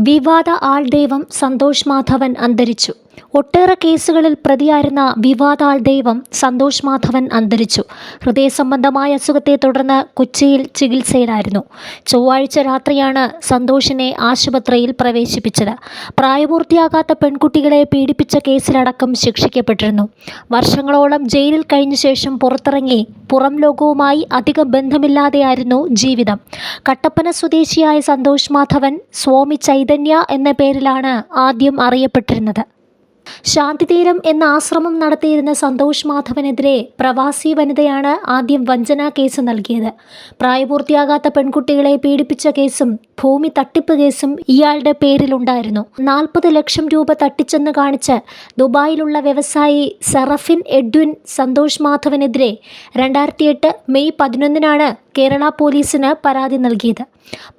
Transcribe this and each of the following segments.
വിവാദ ആൾദൈവം സന്തോഷ് മാധവൻ അന്തരിച്ചു ഒട്ടേറെ കേസുകളിൽ പ്രതിയായിരുന്ന വിവാദാൾ ദൈവം സന്തോഷ് മാധവൻ അന്തരിച്ചു. ഹൃദയ സംബന്ധമായ അസുഖത്തെ തുടർന്ന് കൊച്ചിയിൽ ചികിത്സയിലായിരുന്നു. ചൊവ്വാഴ്ച രാത്രിയാണ് സന്തോഷിനെ ആശുപത്രിയിൽ പ്രവേശിപ്പിച്ചത്. പ്രായപൂർത്തിയാകാത്ത പെൺകുട്ടികളെ പീഡിപ്പിച്ച കേസിലടക്കം ശിക്ഷിക്കപ്പെട്ടിരുന്നു. വർഷങ്ങളോളം ജയിലിൽ കഴിഞ്ഞ ശേഷം പുറത്തിറങ്ങി പുറം ലോകവുമായി അധികം ബന്ധമില്ലാതെയായിരുന്നു ജീവിതം. കട്ടപ്പന സ്വദേശിയായ സന്തോഷ് മാധവൻ സ്വാമി ചൈതന്യ എന്ന പേരിലാണ് ആദ്യം അറിയപ്പെട്ടിരുന്നത്. ശാന്തിതീരം എന്ന ആശ്രമം നടത്തിയിരുന്ന സന്തോഷ് മാധവനെതിരെ പ്രവാസി വനിതയാണ് ആദ്യം വഞ്ചനാ കേസ് നൽകിയത്. പ്രായപൂർത്തിയാകാത്ത പെൺകുട്ടികളെ പീഡിപ്പിച്ച കേസും ഭൂമി തട്ടിപ്പ് കേസും ഇയാളുടെ പേരിലുണ്ടായിരുന്നു. നാൽപ്പത് ലക്ഷം രൂപ തട്ടിച്ചെന്ന് കാണിച്ച് ദുബായിലുള്ള വ്യവസായി സെറഫിൻ എഡ്വിൻ സന്തോഷ് മാധവനെതിരെ രണ്ടായിരത്തി എട്ട് മെയ് പതിനൊന്നിനാണ് കേരള പോലീസിന് പരാതി നൽകിയത്.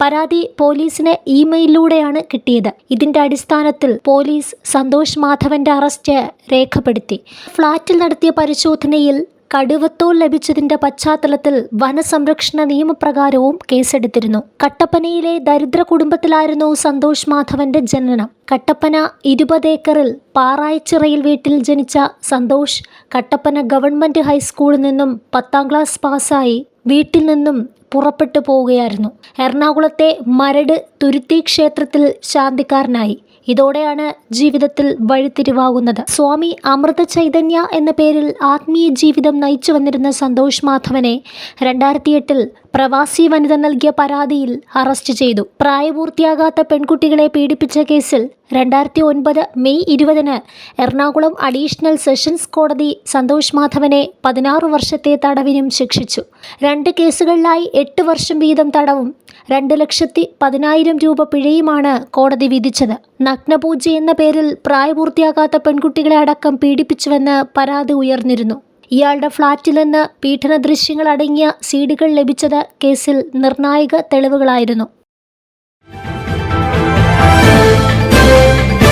പരാതി പോലീസിന് ഇമെയിലിലൂടെയാണ് കിട്ടിയത്. ഇതിന്റെ അടിസ്ഥാനത്തിൽ പോലീസ് സന്തോഷ് മാധവന്റെ അറസ്റ്റ് രേഖപ്പെടുത്തി. ഫ്ളാറ്റിൽ നടത്തിയ പരിശോധനയിൽ കടുവത്തോൽ ലഭിച്ചതിന്റെ പശ്ചാത്തലത്തിൽ വനസംരക്ഷണ നിയമപ്രകാരവും കേസെടുത്തിരുന്നു. കട്ടപ്പനയിലെ ദരിദ്ര കുടുംബത്തിലായിരുന്നു സന്തോഷ് മാധവന്റെ ജനനം. കട്ടപ്പന ഇരുപത് ഏക്കറിൽ പാറായച്ചിറയിൽ വീട്ടിൽ ജനിച്ച സന്തോഷ് കട്ടപ്പന ഗവൺമെന്റ് ഹൈസ്കൂളിൽ നിന്നും പത്താം ക്ലാസ് പാസ്സായി വീട്ടിൽ നിന്നും പുറപ്പെട്ടു പോവുകയായിരുന്നു. എറണാകുളത്തെ മരട് തുരുത്തി ക്ഷേത്രത്തിൽ ശാന്തിക്കാരനായി. ഇതോടെയാണ് ജീവിതത്തിൽ വഴിത്തിരിവാകുന്നത്. സ്വാമി അമൃത ചൈതന്യ എന്ന പേരിൽ ആത്മീയ ജീവിതം നയിച്ചു വന്നിരുന്ന സന്തോഷ് മാധവനെ രണ്ടായിരത്തി എട്ടിൽ പ്രവാസി വനിത നൽകിയ പരാതിയിൽ അറസ്റ്റ് ചെയ്തു. പ്രായപൂർത്തിയാകാത്ത പെൺകുട്ടികളെ പീഡിപ്പിച്ച കേസിൽ രണ്ടായിരത്തി ഒൻപത് മെയ് ഇരുപതിന് എറണാകുളം അഡീഷണൽ സെഷൻസ് കോടതി സന്തോഷ് മാധവനെ പതിനാറ് വർഷത്തെ തടവിനും ശിക്ഷിച്ചു. രണ്ട് കേസുകളിലായി എട്ട് വർഷം വീതം തടവും രണ്ട് ലക്ഷത്തി പതിനായിരം രൂപ പിഴയുമാണ് കോടതി വിധിച്ചത്. നഗ്നപൂജ എന്ന പേരിൽ പ്രായപൂർത്തിയാകാത്ത പെൺകുട്ടികളെ അടക്കം പീഡിപ്പിച്ചുവെന്ന് പരാതി ഉയർന്നിരുന്നു. ഇയാളുടെ ഫ്ളാറ്റിൽ നിന്ന് പീഡന ദൃശ്യങ്ങൾ അടങ്ങിയ സീഡികൾ ലഭിച്ചത് കേസിൽ നിർണായക തെളിവുകളായിരുന്നു.